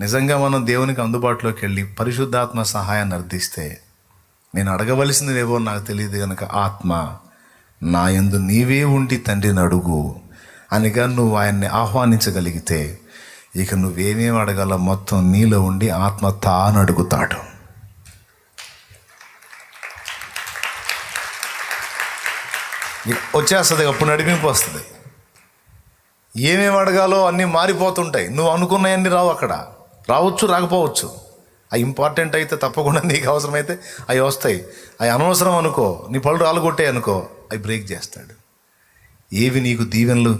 నిజంగా మనం దేవునికి అందుబాటులోకి వెళ్ళి పరిశుద్ధాత్మ సహాయాన్ని అర్థిస్తే నేను అడగవలసినవేవో నాకు తెలియదు కనుక ఆత్మ నా ఎందు నీవే ఉండి తండ్రిని అడుగు అనిగా నువ్వు ఆయన్ని ఆహ్వానించగలిగితే ఇక నువ్వేమేమి అడగాలో మొత్తం నీలో ఉండి ఆత్మ తాను అడుగుతాడు. వచ్చేస్తుంది అప్పుడు నడిపింపు వస్తుంది. ఏమేమి అడగాలో అన్నీ మారిపోతుంటాయి. నువ్వు అనుకున్నవన్నీ రావు అక్కడ. రావచ్చు రాకపోవచ్చు. అవి ఇంపార్టెంట్ అయితే తప్పకుండా నీకు అవసరమైతే అవి వస్తాయి. అవి అనవసరం అనుకో నీ పళ్ళు రాలుగొట్టాయి అనుకో అవి బ్రేక్ చేస్తాడు. ఏవి నీకు దీవెనలు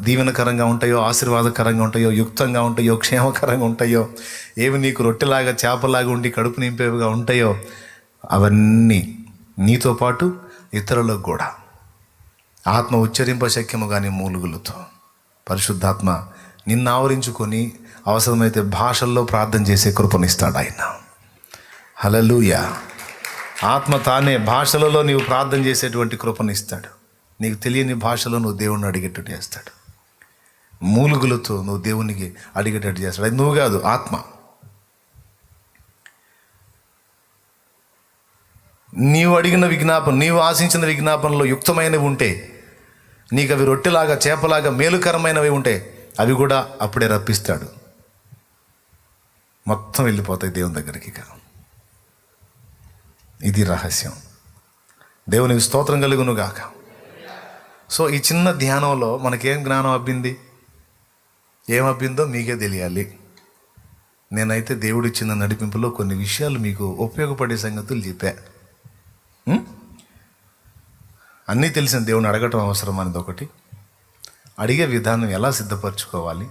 దీవెనకరంగా ఉంటాయో ఆశీర్వాదకరంగా ఉంటాయో యుక్తంగా ఉంటాయో క్షేమకరంగా ఉంటాయో ఏవి నీకు రొట్టెలాగా చేపలాగా ఉండి కడుపు నింపేవిగా ఉంటాయో అవన్నీ నీతో పాటు ఇతరులకు కూడా. ఆత్మ ఉచ్చరింప శక్యము కానీ మూలుగులతో. పరిశుద్ధాత్మ నిన్ను ఆవరించుకొని అవసరమైతే భాషల్లో ప్రార్థన చేసే కృపనిస్తాడు ఆయన. హలలుయ ఆత్మ తానే భాషలలో నీవు ప్రార్థన చేసేటువంటి కృపనిస్తాడు. నీకు తెలియని భాషలో నువ్వు దేవుణ్ణి అడిగేటట్టు చేస్తాడు. మూలుగులతో నువ్వు దేవునికి అడిగేటట్టు చేస్తాడు. అది నువ్వు కాదు ఆత్మ. నీవు అడిగిన విజ్ఞాపన నీవు ఆశించిన విజ్ఞాపనలో యుక్తమైనవి ఉంటే నీకు అవి రొట్టెలాగా చేపలాగా మేలుకరమైనవి ఉంటే అవి కూడా అప్పుడే రప్పిస్తాడు. మొత్తం వెళ్ళిపోతాయి దేవుని దగ్గరికి ఇక. ఇది రహస్యం. దేవునికి స్తోత్రం కలుగును గాక. సో ఈ చిన్న ధ్యానంలో మనకేం జ్ఞానం అబ్బింది? ఏం అబ్బిందో మీకే తెలియాలి. నేనైతే దేవుడిచ్చిన నడిపింపులో కొన్ని విషయాలు మీకు ఉపయోగపడే సంగతులు చెప్పా. అన్నీ తెలిసిన దేవుని అడగటం అవసరం అనేది ఒకటి అడిగే విధానం ఎలా సిద్ధపరచుకోవాలి?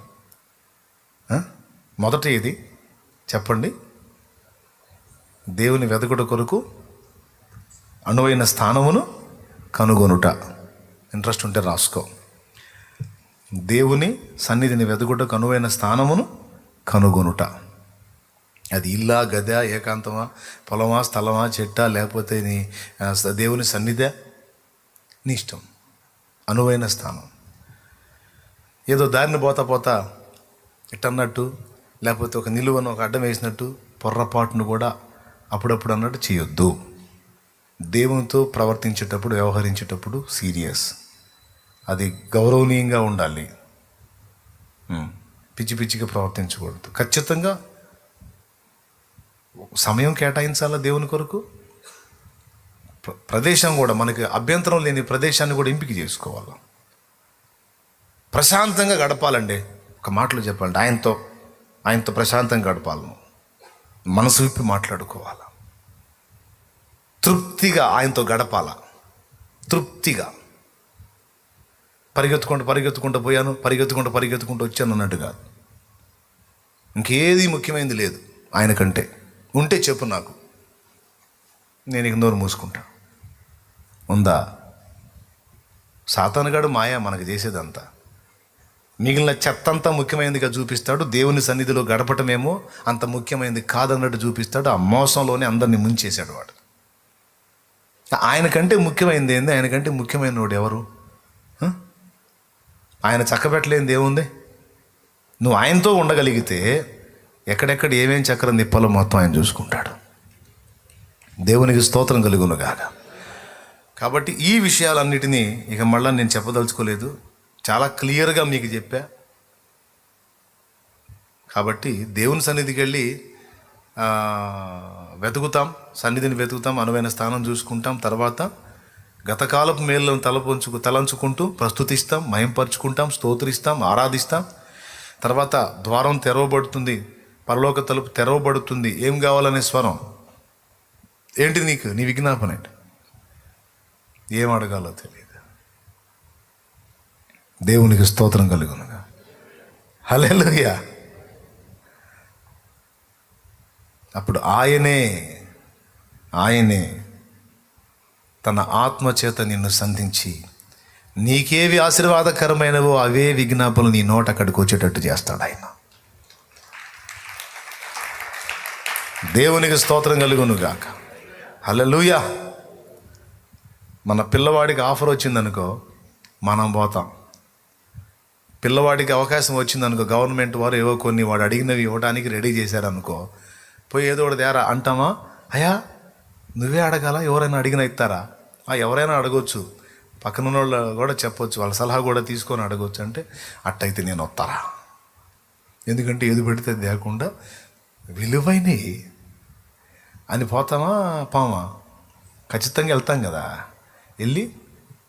మొదట ఇది చెప్పండి. దేవుని వెదకుట కొరకు అనువైన స్థానమును కనుగొనుట. ఇంట్రెస్ట్ ఉంటే రాసుకో. దేవుని సన్నిధిని వెదకుటకు అనువైన స్థానమును కనుగొనుట. అది ఇల్లా గద ఏకాంతమా పొలమా స్థలమా చెట్టా లేకపోతే నీ దేవుని సన్నిధి నీ ఇష్టం. అనువైన స్థానం. ఏదో దారిని పోతా పోతా ఇట్టన్నట్టు లేకపోతే ఒక నిలువను ఒక అడ్డం వేసినట్టు పొర్రపాటును కూడా అప్పుడప్పుడు అన్నట్టు చేయొద్దు. దేవునితో ప్రవర్తించేటప్పుడు వ్యవహరించేటప్పుడు సీరియస్. అది గౌరవనీయంగా ఉండాలి. పిచ్చి పిచ్చిగా ప్రవర్తించకూడదు. ఖచ్చితంగా సమయం కేటాయించాలా దేవుని కొరకు? ప్రదేశం కూడా మనకి అభ్యంతరం లేని ప్రదేశాన్ని కూడా ఎంపిక చేసుకోవాలి? ప్రశాంతంగా గడపాలండి. ఒక మాటలు చెప్పాలండి ఆయనతో ఆయనతో ప్రశాంతంగా గడపాలను మనసు విప్పి మాట్లాడుకోవాలి? తృప్తిగా ఆయనతో గడపాల? తృప్తిగా. పరిగెత్తుకుంటూ పరిగెత్తుకుంటూ పోయాను పరిగెత్తుకుంటూ పరిగెత్తుకుంటూ వచ్చాను అన్నట్టు కాదు. ఇంకేది ముఖ్యమైనది లేదు ఆయన కంటే ఉంటే చెప్పు నాకు. నేను ఇక నోరు మూసుకుంటా. ఉందా? సాతానుగాడు మాయా మనకు చేసేదంతా. మిగిలిన చెత్తంతా ముఖ్యమైనదిగా చూపిస్తాడు. దేవుని సన్నిధిలో గడపటమేమో అంత ముఖ్యమైనది కాదన్నట్టు చూపిస్తాడు. ఆ మోసంలోనే అందరినీ ముంచేశాడు వాడు. ఆయన కంటే ముఖ్యమైనది ఏంది? ఆయన కంటే ముఖ్యమైన వాడు ఎవరు ఆయన చక్కబెట్టలేనిది ఏముంది? నువ్వు ఆయనతో ఉండగలిగితే ఎక్కడెక్కడ ఏమేం చక్రం నిప్పాలో మొత్తం ఆయన చూసుకుంటాడు. దేవునికి స్తోత్రం కలుగునుగాక కాబట్టి ఈ విషయాలన్నిటినీ ఇక మళ్ళీ నేను చెప్పదలుచుకోలేదు. చాలా క్లియర్గా మీకు చెప్పా. కాబట్టి దేవుని సన్నిధికి వెళ్ళి వెతుకుతాం సన్నిధిని వెతుకుతాం అనువైన స్థానం చూసుకుంటాం. తర్వాత గతకాలపు మేళ్ళను తలపొంచుకు తలంచుకుంటూ ప్రస్తుతిస్తాం మయంపరుచుకుంటాం స్తోత్రిస్తాం ఆరాధిస్తాం. తర్వాత ద్వారం తెరవబడుతుంది పరలోక తలుపు తెరవబడుతుంది. ఏం కావాలనే స్వరం? ఏంటి నీకు? నీ విజ్ఞాపన ఏంటి? ఏం అడగాలో తెలియదు. దేవునికి స్తోత్రం కలుగునుగా. హల్లెలూయా. అప్పుడు ఆయనే ఆయనే తన ఆత్మ చేత నిన్ను సంధించి నీకేవి ఆశీర్వాదకరమైనవో అవే విజ్ఞాపనలు నీ నోట అక్కడికి వచ్చేటట్టు చేస్తాడు ఆయన. దేవునికి స్తోత్రం కలుగునుగాక. హలలుయా మన పిల్లవాడికి ఆఫర్ వచ్చిందనుకో మనం పోతాం. పిల్లవాడికి అవకాశం వచ్చింది అనుకో గవర్నమెంట్ వారు ఏవో కొన్ని వాడు అడిగినవి ఇవ్వడానికి రెడీ చేశారనుకో పోయి ఏదో ఒకటి తేరా అంటామా? అయ్యా నువ్వే అడగాల? ఎవరైనా అడిగిన ఇస్తారా? ఆ ఎవరైనా అడగొచ్చు. పక్కన ఉన్న వాళ్ళు కూడా చెప్పొచ్చు. వాళ్ళ సలహా కూడా తీసుకొని అడగొచ్చు. అంటే అట్టయితే నేను వస్తారా ఎందుకంటే ఏది పెడితే అది లేకుండా విలువైనవి. అని పోతామా? పామా? ఖచ్చితంగా వెళ్తాం కదా. వెళ్ళి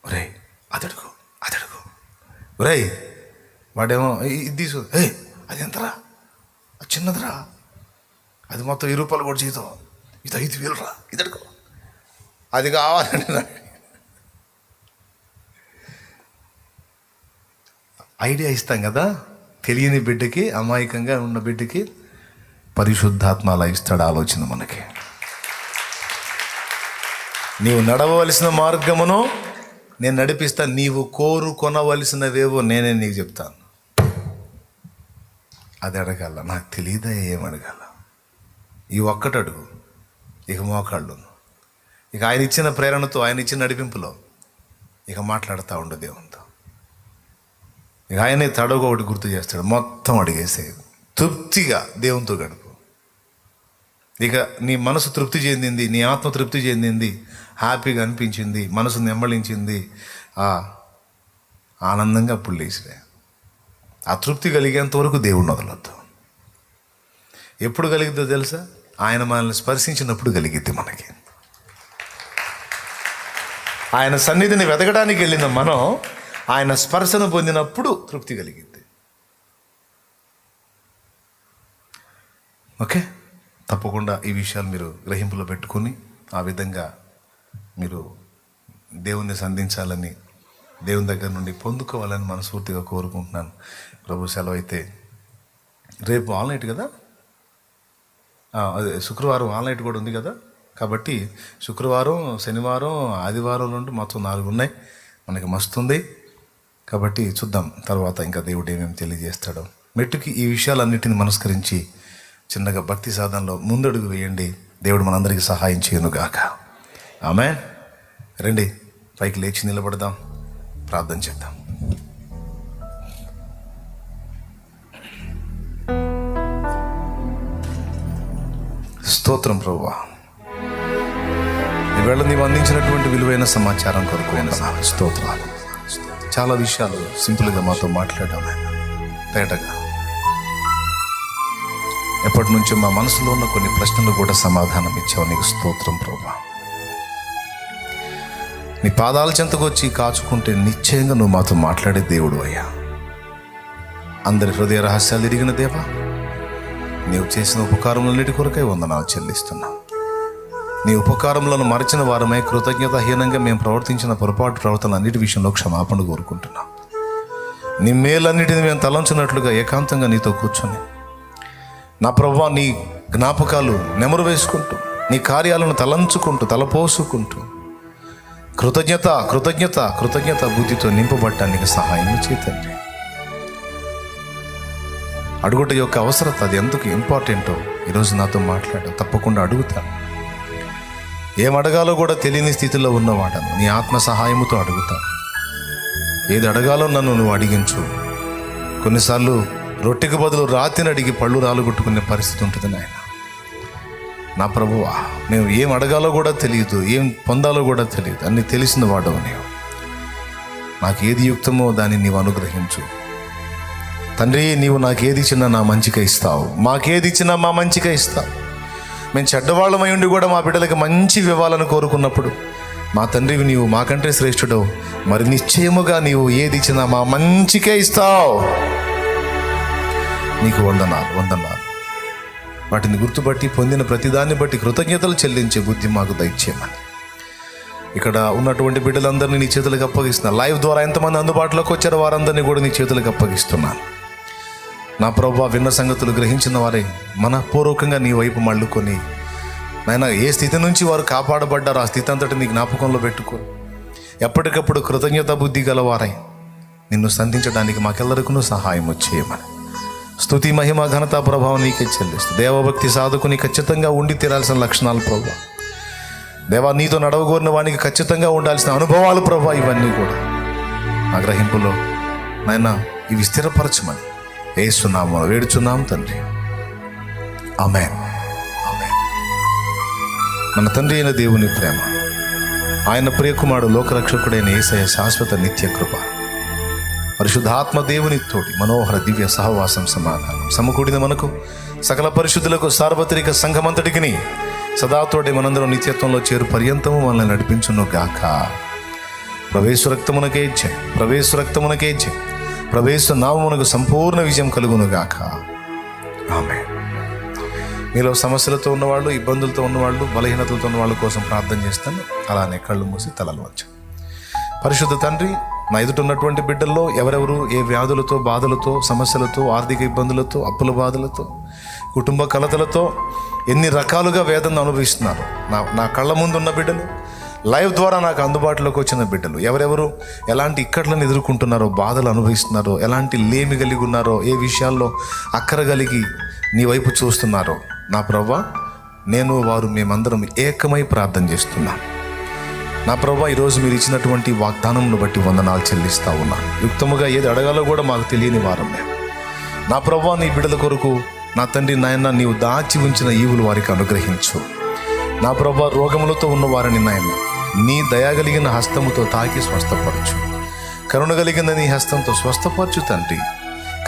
ఒరే అదడుగు అదడుగు. ఒరే వాడేమో ఇది తీసు ఏ అది ఎంతరా? అది చిన్నదిరా. అది మొత్తం ఈ రూపాయలు కూడా జీతం. ఇది ఐదు వేలురా. ఇది అడుకో అది కావాలంటే నాకు ఐడియా ఇస్తాం కదా. తెలియని బిడ్డకి అమాయకంగా ఉన్న బిడ్డకి పరిశుద్ధాత్మ అలా ఇస్తాడు ఆలోచన మనకి. నీవు నడవవలసిన మార్గమును నేను నడిపిస్తా. నీవు కోరుకొనవలసినవేవో నేనే నీకు చెప్తాను. అది అడగాల నాకు తెలియదా ఏమడగాల ఈ ఒక్కటి అడుగు ఇక మోకాళ్ళు ఇక ఆయన ఇచ్చిన ప్రేరణతో ఆయన ఇచ్చిన నడిపింపులో ఇక మాట్లాడుతూ ఉండు దేవునితో. ఇక ఆయనే తడవ ఒకటి గుర్తు చేస్తాడు మొత్తం అడిగేసే తృప్తిగా దేవునితో గడుపు. ఇక నీ మనసు తృప్తి చెందింది నీ ఆత్మ తృప్తి చెందింది హ్యాపీగా అనిపించింది మనసు నెమ్మలించింది ఆనందంగా అప్పుడు ఆ తృప్తి కలిగేంత వరకు దేవుడిని వదలొద్దు ఎప్పుడు కలిగిద్దో తెలుసా? ఆయన మనల్ని స్పర్శించినప్పుడు కలిగిద్ది మనకి. ఆయన సన్నిధిని వెతకడానికి వెళ్ళిన మనం ఆయన స్పర్శను పొందినప్పుడు తృప్తి కలిగింది ఓకే? తప్పకుండా ఈ విషయాలు మీరు గ్రహింపులో పెట్టుకొని ఆ విధంగా మీరు దేవుణ్ణి సంధించాలని దేవుని దగ్గర నుండి పొందుకోవాలని మనస్ఫూర్తిగా కోరుకుంటున్నాను. ప్రభు సెలవు అయితే రేపు ఆల్ నైట్ కదా? అదే శుక్రవారం ఆల్ నైట్ కూడా ఉంది కదా? కాబట్టి శుక్రవారం శనివారం ఆదివారం నుండి మొత్తం నాలుగు ఉన్నాయి. మనకి మస్తుంది కాబట్టి చూద్దాం తర్వాత ఇంకా దేవుడు ఏమేమి తెలియజేస్తాడో. మెట్టుకి ఈ విషయాలన్నిటిని మనస్కరించి చిన్నగా భక్తి సాధనలో ముందడుగు వేయండి. దేవుడు మనందరికీ సహాయం చేయనుగాక. ఆమె రండి పైకి లేచి నిలబడదాం. ప్రార్థన చేద్దాం. స్తోత్రం ప్రభువా ఈవేళ నీవు అందించినటువంటి విలువైన సమాచారం కొరకు అయిన స్తోత్రాలు. చాలా విషయాలు సింపుల్గా మాతో మాట్లాడాం తేటగా. ఎప్పటి నుంచో మా మనసులో ఉన్న కొన్ని ప్రశ్నలు కూడా సమాధానం ఇచ్చావు నీకు స్తోత్రం ప్రభా. నీ పాదాల చెంతకు వచ్చి కాచుకుంటే నిశ్చయంగా నువ్వు మాతో మాట్లాడే దేవుడు అయ్యా. అందరి హృదయ రహస్యాలు ఎరిగిన దేవా. నీవు చేసిన ఉపకారములన్నిటి కొరకై వందనాలు చెల్లిస్తున్నాం. నీ ఉపకారములను మరచిన వారమే కృతజ్ఞతాహీనంగా మేము ప్రవర్తించిన పొరపాటు ప్రవర్తన అన్నిటి విషయంలో క్షమాపణ కోరుకుంటున్నాం. నీ మేలన్నిటిని మేము తలంచినట్లుగా ఏకాంతంగా నీతో కూర్చొని నా ప్రభా నీ జ్ఞాపకాలు నెమరు వేసుకుంటూ నీ కార్యాలను తలంచుకుంటూ తలపోసుకుంటూ కృతజ్ఞత కృతజ్ఞత కృతజ్ఞత బుద్ధితో నింపబడటానికి సహాయం చేతండి అడుగుట యొక్క అవసరత అది ఎందుకు ఇంపార్టెంటో ఈరోజు నాతో మాట్లాడు తప్పకుండా అడుగుతాను ఏం అడగాలో కూడా తెలియని స్థితిలో ఉన్నవాడను నీ ఆత్మ సహాయముతో అడుగుతాను ఏది అడగాలో నన్ను నువ్వు అడిగించు. కొన్నిసార్లు రొట్టెకి బదులు రాతిని అడిగి పళ్ళు రాలుగొట్టుకునే పరిస్థితి ఉంటుంది నాయన. నా ప్రభువా మేము ఏం అడగాలో కూడా తెలియదు ఏం పొందాలో కూడా తెలియదు. అన్ని తెలిసిన వాడవు నీవు. నాకు ఏది యుక్తమో దాన్ని నీవు అనుగ్రహించు. తండ్రి నీవు నాకేది ఇచ్చినా నా మంచిగా ఇస్తావు. మాకేది ఇచ్చినా మా మంచిగా ఇస్తావు. మేము చెడ్డవాళ్ళమై ఉండి కూడా మా బిడ్డలకి మంచి ఇవ్వాలని కోరుకున్నప్పుడు మా తండ్రివి నీవు మాకంటే శ్రేష్ఠుడు మరి నిశ్చయముగా నీవు ఏది ఇచ్చినా మా మంచికే ఇస్తావు. నీకు వందనాలు వందనాలు. వాటిని గుర్తుపట్టి పొందిన ప్రతిదాన్ని బట్టి కృతజ్ఞతలు చెల్లించే బుద్ధి మాకు దయచేయమని. ఇక్కడ ఉన్నటువంటి బిడ్డలందరినీ నీ చేతులకు అప్పగిస్తున్నా లైవ్ ద్వారా ఎంతమంది అందుబాటులోకి వచ్చారో వారందరినీ కూడా నీ చేతులకు అప్పగిస్తున్నాను. నా ప్రభు విన్న సంగతులు గ్రహించిన వారే మనపూర్వకంగా నీ వైపు మళ్ళుకొని నాయన ఏ స్థితి నుంచి వారు కాపాడబడ్డారో ఆ స్థితి అంతటి నీ జ్ఞాపకంలో పెట్టుకొని ఎప్పటికప్పుడు కృతజ్ఞత బుద్ధి గలవారై నిన్ను సంధించడానికి మాకెల్లరికూ సహాయం చేయమని. స్థుతి మహిమ ఘనత ప్రభావం నీకే చెల్లిస్తూ. దేవభక్తి సాధకుని ఖచ్చితంగా ఉండి తీరాల్సిన లక్షణాలు ప్రభావ దేవా నీతో నడవగోరిన వానికి ఖచ్చితంగా ఉండాల్సిన అనుభవాలు ప్రభా ఇవన్నీ కూడా ఆ గ్రహింపులో నాయన ఇవి స్థిరపరచమని. ఏసునామం వేడుచున్నాం తండ్రి. ఆమె మన తండ్రి అయిన దేవుని ప్రేమ ఆయన ప్రియకుమారుడు లోకరక్షకుడైన ఏసయ శాశ్వత నిత్య కృప పరిశుద్ధాత్మ దేవుని తోటి మనోహర దివ్య సహవాసం సమాధానం సమకూడిన మనకు సకల పరిశుద్ధులకు సార్వత్రిక సంఘమంతటికి సదాతోటి మనందరం నిత్యత్వంలో చేరు పర్యంతము మనల్ని నడిపించును గాక ప్రవేశ రక్తమునకే జయం ప్రవేశ రక్తమునకే ప్రవేశ నామమునకు సంపూర్ణ విజయం కలుగును గాక ఆమె మీలో సమస్యలతో ఉన్నవాళ్ళు ఇబ్బందులతో ఉన్నవాళ్ళు బలహీనతలతో ఉన్న వాళ్ళ కోసం ప్రార్థన చేస్తాను. అలానే కళ్ళు మూసి తలలు వంచాను పరిశుద్ధ తండ్రి నా ఎదుట ఉన్నటువంటి బిడ్డల్లో ఎవరెవరు ఏ వ్యాధులతో బాధలతో సమస్యలతో ఆర్థిక ఇబ్బందులతో అప్పుల బాధలతో కుటుంబ కలతలతో ఎన్ని రకాలుగా వేదన అనుభవిస్తున్నారు? నా నా కళ్ళ ముందు ఉన్న బిడ్డలు లైవ్ ద్వారా నాకు అందుబాటులోకి వచ్చిన బిడ్డలు ఎవరెవరు? ఎలాంటి ఇక్కట్లను ఎదుర్కొంటున్నారో బాధలు అనుభవిస్తున్నారో ఎలాంటి లేమి కలిగి ఉన్నారో ఏ విషయాల్లో అక్కర కలిగి నీ వైపు చూస్తున్నారో నా ప్రవ్వ నేను వారు మేమందరం ఏకమై ప్రార్థన చేస్తున్నాను నా ప్రభా ఈరోజు మీరు ఇచ్చినటువంటి వాగ్దానంను బట్టి వందనాలు చెల్లిస్తా ఉన్నా. యుక్తముగా ఏది అడగాలో కూడా మాకు తెలియని వారం మేము నా ప్రభా నీ బిడ్డల కొరకు నా తండ్రి నాయన నీవు దాచి ఉంచిన ఈవులు వారికి అనుగ్రహించు. నా ప్రభా రోగములతో ఉన్న వారిని నాయన నీ దయగలిగిన హస్తముతో తాకి స్వస్థపరచు. కరుణ కలిగిన నీ హస్తంతో స్వస్థపరచు తండ్రి.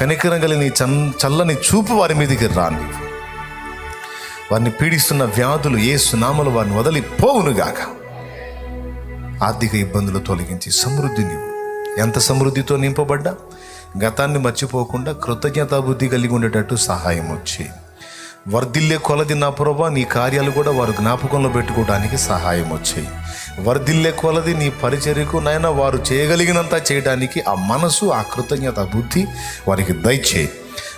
కనికరం కలిగిన చన్ చల్లని చూపు వారి మీదకి రాని వారిని పీడిస్తున్న వ్యాధులు ఏ సునామలు వారిని వదిలి పోవునుగాక ఆర్థిక ఇబ్బందులు తొలగించి సమృద్ధి నీవు. ఎంత సమృద్ధితో నింపబడ్డా? గతాన్ని మర్చిపోకుండా కృతజ్ఞతాబుద్ధి కలిగి ఉండేటట్టు సహాయం వచ్చి. వర్ధిల్లే కొలది నా ప్రభా నీ కార్యాలు కూడా వారు జ్ఞాపకంలో పెట్టుకోవడానికి సహాయం వచ్చాయి వర్ధిల్లే కొలది నీ పరిచర్యకు నైనా వారు చేయగలిగినంత చేయడానికి ఆ మనసు ఆ కృతజ్ఞత బుద్ధి వారికి దయచేయి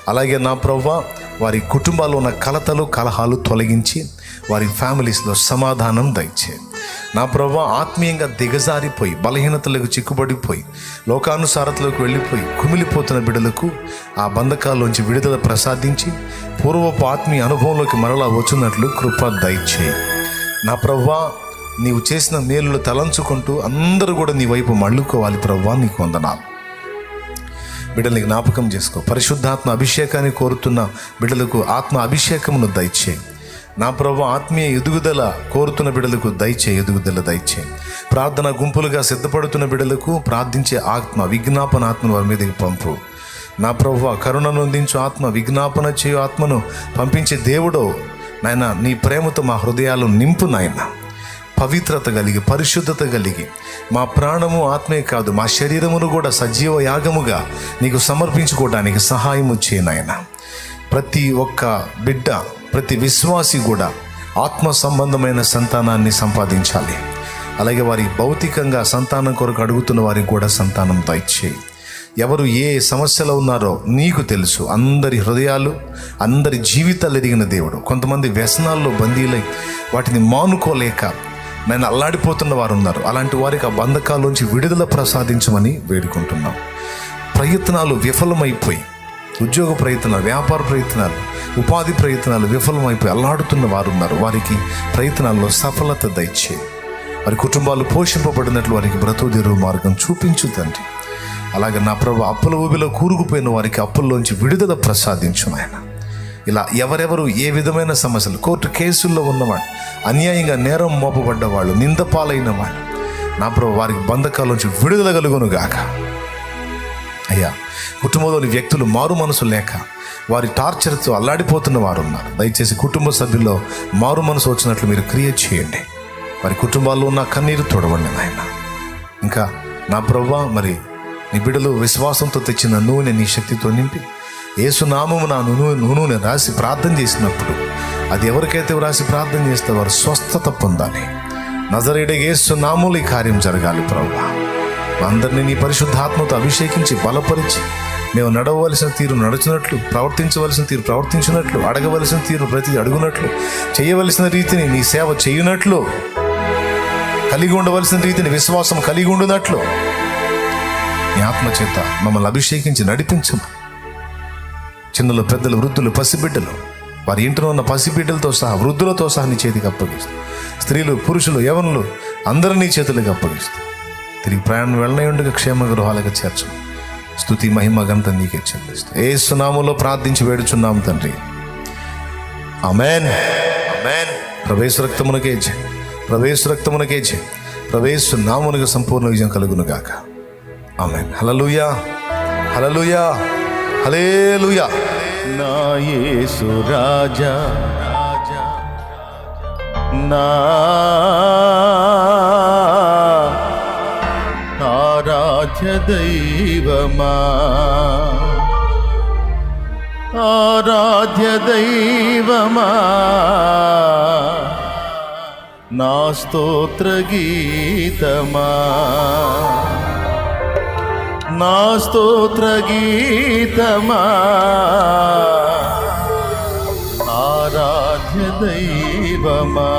అలాగే నా ప్రభా వారి కుటుంబాల్లో ఉన్న కలతలు కలహాలు తొలగించి వారి ఫ్యామిలీస్లో సమాధానం దయచేయి నా ప్రభా ఆత్మీయంగా దిగజారిపోయి బలహీనతలకు చిక్కుబడిపోయి లోకానుసారతలోకి వెళ్ళిపోయి కుమిలిపోతున్న బిడ్డలకు ఆ బంధకాల్లోంచి విడుదల ప్రసాదించి పూర్వపు ఆత్మీయ అనుభవంలోకి మరలా వచ్చినట్లు కృప దయచేయి నా ప్రవ్వా నీవు చేసిన మేలులు తలంచుకుంటూ అందరూ కూడా నీ వైపు మళ్ళుకోవాలి ప్రవ్వా నీకు వందనాలు. బిడ్డల్ని జ్ఞాపకం చేసుకో. పరిశుద్ధాత్మ అభిషేకాన్ని కోరుతున్న బిడ్డలకు ఆత్మ అభిషేకమును దయచేయి. నా ప్రభు ఆత్మీయ ఎదుగుదల కోరుతున్న బిడ్డలకు దయచే ఎదుగుదల దయచే. ప్రార్థన గుంపులుగా సిద్ధపడుతున్న బిడ్డలకు ప్రార్థించే ఆత్మ విజ్ఞాపన ఆత్మను వారి మీదకి పంపు. నా ప్రభు కరుణను అందించు ఆత్మ విజ్ఞాపన చేయు ఆత్మను పంపించే దేవుడో నాయన నీ ప్రేమతో మా హృదయాలు నింపు నాయన. పవిత్రత కలిగి పరిశుద్ధత కలిగి. మా ప్రాణము ఆత్మే కాదు మా శరీరమును కూడా సజీవ యాగముగా నీకు సమర్పించుకోవడానికి సహాయము చేయనాయన ప్రతి ఒక్క బిడ్డ ప్రతి విశ్వాసి కూడా ఆత్మ సంబంధమైన సంతానాన్ని సంపాదించాలి. అలాగే వారి భౌతికంగా సంతానం కొరకు అడుగుతున్న వారికి కూడా సంతానం దయచేయి. ఎవరు ఏ సమస్యలో ఉన్నారో నీకు తెలుసు. అందరి హృదయాలు అందరి జీవితాలు ఎదిగిన దేవుడు. కొంతమంది వ్యసనాల్లో బందీలై వాటిని మానుకోలేక నేను అల్లాడిపోతున్న వారు ఉన్నారు అలాంటి వారికి ఆ బంధకాల్లోంచి విడుదల ప్రసాదించమని వేడుకుంటున్నాం. ప్రయత్నాలు విఫలమైపోయి ఉద్యోగ ప్రయత్నాలు వ్యాపార ప్రయత్నాలు ఉపాధి ప్రయత్నాలు విఫలమైపోయి అల్లాడుతున్న వారు ఉన్నారు వారికి ప్రయత్నాల్లో సఫలత దయచే. వారి కుటుంబాలు పోషింపబడినట్లు వారికి బ్రతుదేరు మార్గం చూపించు తండ్రి. అలాగే నా ప్రభు అప్పుల ఊబిలో కూరుకుపోయిన వారికి అప్పుల్లోంచి విడుదల ప్రసాదించు ఆయన ఇలా ఎవరెవరు ఏ విధమైన సమస్యలు కోర్టు కేసుల్లో ఉన్నవాడు అన్యాయంగా నేరం మోపబడ్డ వాళ్ళు నిందపాలైన వాళ్ళు నా ప్రభు వారికి బంధకాల్లోంచి విడుదల కలుగును గాక. అయ్యా కుటుంబంలోని వ్యక్తులు మారు మనసు లేక వారి టార్చర్తో అల్లాడిపోతున్న వారు ఉన్నారు దయచేసి కుటుంబ సభ్యుల్లో మారు మనసు వచ్చినట్లు మీరు క్రియేట్ చేయండి. వారి కుటుంబాల్లో ఉన్న కన్నీరు తోడవండి నాయన. ఇంకా నా ప్రవ్వా మరి నీ బిడ్డలు విశ్వాసంతో తెచ్చిన నూనె నీ శక్తితో నింపి ఏసునామము నా నూనె నూనె రాసి ప్రార్థన చేసినప్పుడు అది ఎవరికైతే రాసి ప్రార్థన చేస్తే వారు స్వస్థత పొందాలి. నజరేడే ఏసునాములు ఈ కార్యం జరగాలి ప్రభు అందరినీ నీ పరిశుద్ధాత్మతో అభిషేకించి బలపరిచి మేము నడవలసిన తీరు నడుచున్నట్లు ప్రవర్తించవలసిన తీరు ప్రవర్తించినట్లు అడగవలసిన తీరు ప్రతి అడుగునట్లు చేయవలసిన రీతిని నీ సేవ చేయునట్లు కలిగి ఉండవలసిన రీతిని విశ్వాసం కలిగి ఉండునట్లు నీ ఆత్మచేత మమ్మల్ని అభిషేకించి నడిపించము చిన్నలు పెద్దలు వృద్ధులు పసిబిడ్డలు. వారి ఇంట్లో ఉన్న పసిబిడ్డలతో సహా వృద్ధులతో సహా నీ చేతికి అప్పగిస్తూ. స్త్రీలు పురుషులు యవనులు అందరూ నీ చేతులకు అప్పగిస్తూ. తిరిగి ప్రయాణం వెళ్ళనే ఉండగా క్షేమ గృహాలకు చేర్చు. స్తుతి మహిమ గంత నీకే చెల్లిస్తూ. ఏ సునాములో ప్రార్థించి వేడుచున్నాం తండ్రి. అమెన్ అమెన్ ప్రవేశ రక్తమునకే జయ ప్రవేశ రక్తమునకే జయ ప్రవేశ నామునకు సంపూర్ణ విజయం కలుగును గాక. అమెన్ హలలుయా హలలుయా హలేలుయా నా యేసు రాజా. నా ఆరాధ్య దైవమా. ఆరాధ్య దైవమా. నా స్తోత్ర గీతమా. నా స్తోత్ర గీతమా? ఆరాధ్య దైవమా?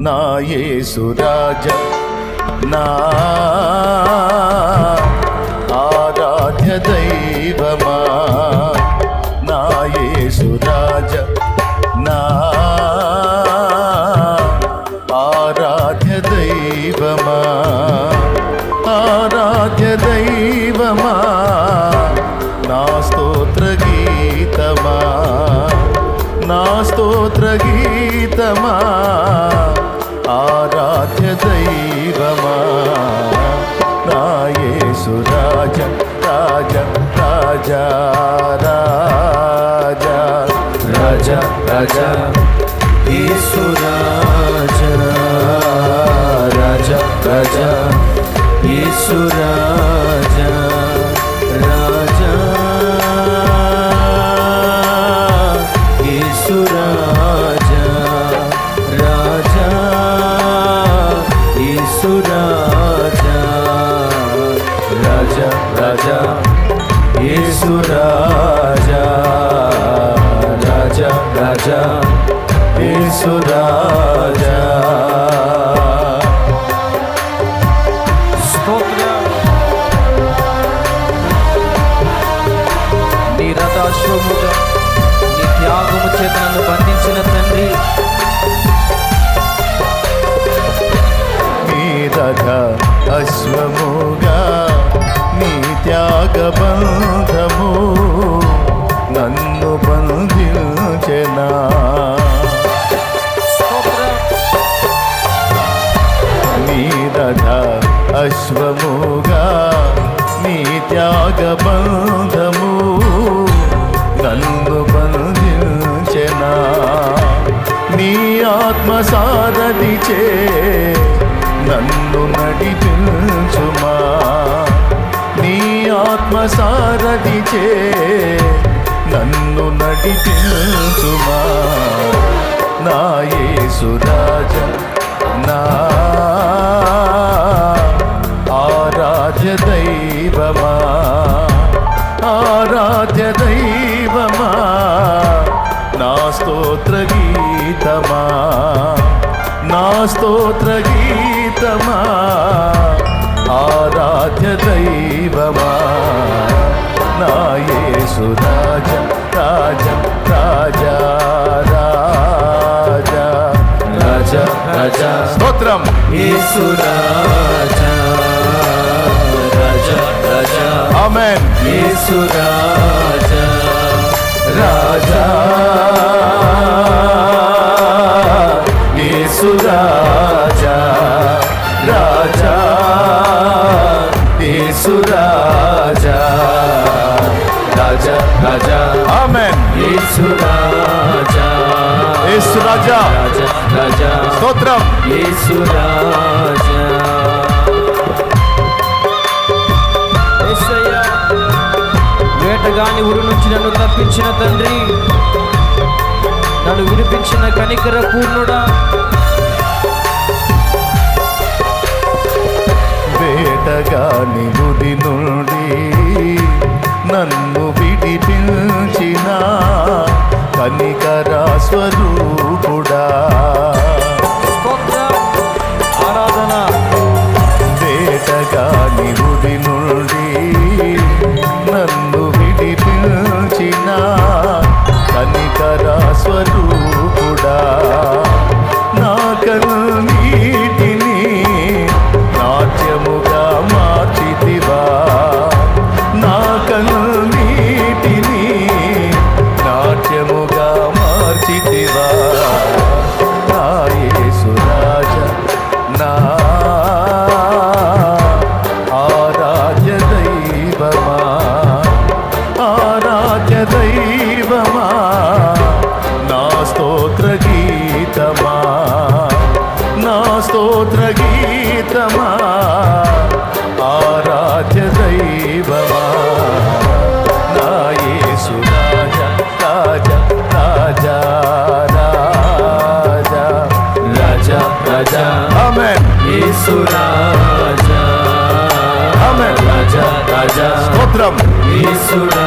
నా యేసు నా ఆరాధ్య దైవమా? యేసు రథ అశ్వముగా నీ త్యాగ బంధము నన్ను బంధించెనా? నీ ఆత్మ సారథిచే నన్ను నడిపించుమా? నీ ఆత్మ సారథిచే నన్ను నడిపించుమా? నా యేసు రాజా నా ఆరాధ్య దైవమా? ఆరాధ్య దైవమా? నా స్తోత్ర గీతమా? నా స్తోత్ర గీతమా? ఆరాధ్య దైవమా? నా యేసు రాజ రాజ రాజా రాజా రాజా. రాజా. స్తోత్రం. యేసు రాజా. రాజా రాజా. ఆమేన్. యేసు రాజా. రాజా. యేసు రాజా. రాజా. యేసు రాజా. రాజా రాజా. ఆమేన్. యేసు రాజా యేసు రాజా రాజా. స్తోత్రం. యేసు రాజా యేసయ్యా, వేటగాని ఉరి నుంచి నన్ను తప్పించిన తండ్రి నన్ను విడిపించిన కనికర పూర్ణుడా. వేటగాని గుడి నుండి నన్ను విడిపించిన కనికరా యేసు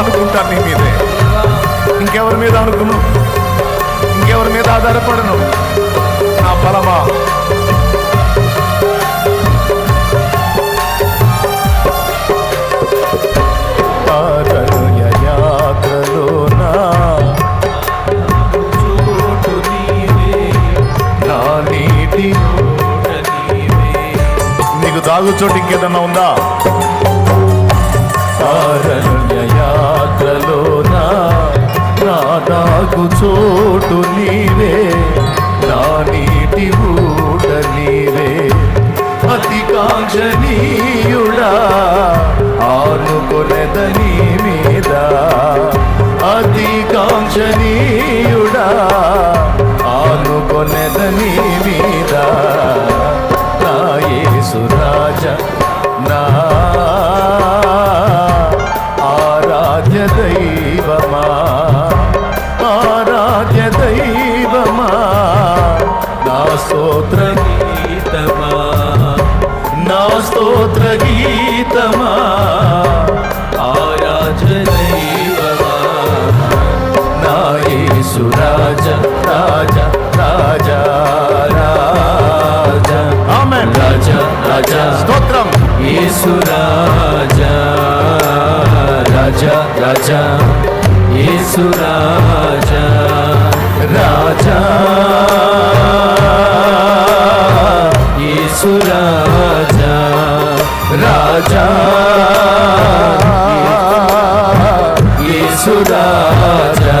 ఆనుకుంటాను నీ మీదే. ఇంకెవరి మీద అనుకును? ఇంకెవరి మీద ఆధారపడను? నా బలమా? నీకు దాగు చోటు ఇంకేదన్నా ఉందా? నాకు చోటు నీవే నా నీటి ఊట నీవే. అతి కాంక్షణీయుడా ఆనుకొనెదని మీద. అతి కాంక్షణీయుడా రాజ. రాజ స్తోత్రం. యేసు రాజా రాజా రాజా. యేసు రాజా రాజా. యేసు రాజా రాజా. యేసు రాజా.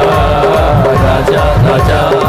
రాజా రాజా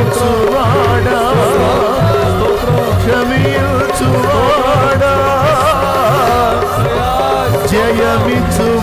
బలమిచ్చువాడా క్షమించువాడా? జయమిచ్చువాడా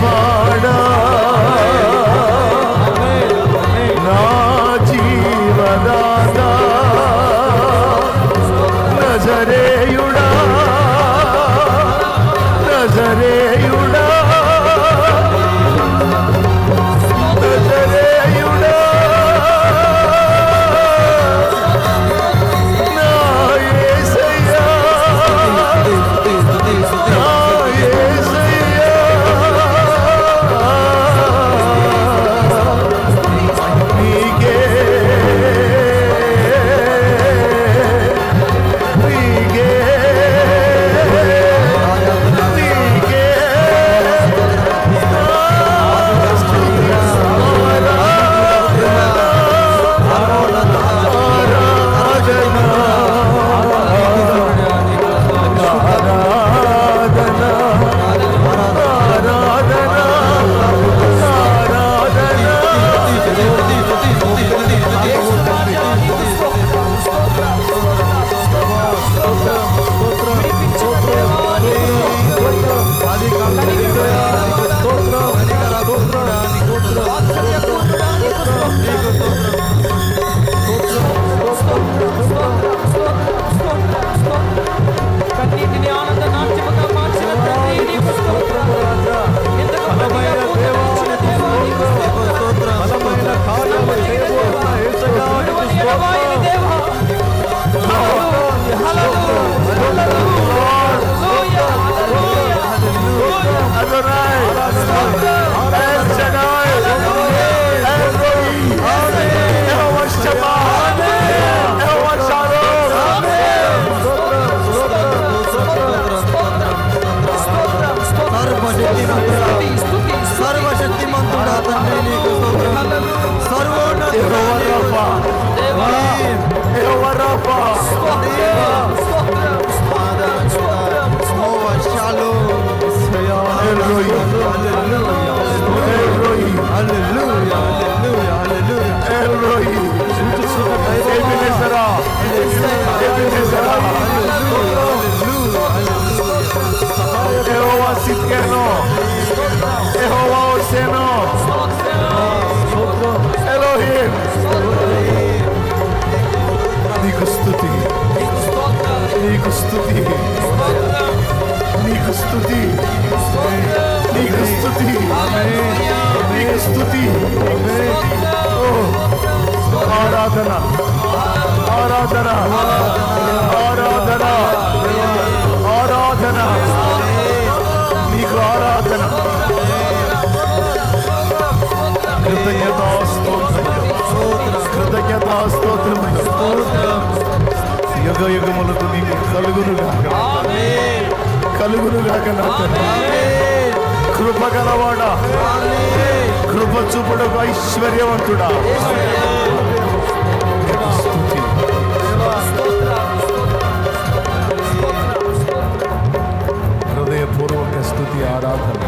నీకు స్థుతి నీకు స్థుతి నీకు స్థుతి నీకు స్థుతి నీకు స్థుతి ఓ, ఆరాధన ఆరాధన ఆరాధన ఆరాధన నీకు ఆరాధన కృతజ్ఞతా స్తోత్రములు కృతజ్ఞతా స్తోత్రం యుగ యుగములకు నీకు కలుగును గాక కలుగును గాక కృప గలవాడా చూపుడకు ఐశ్వర్యవంతుడా హృదయపూర్వక స్థుతి ఆరాధన.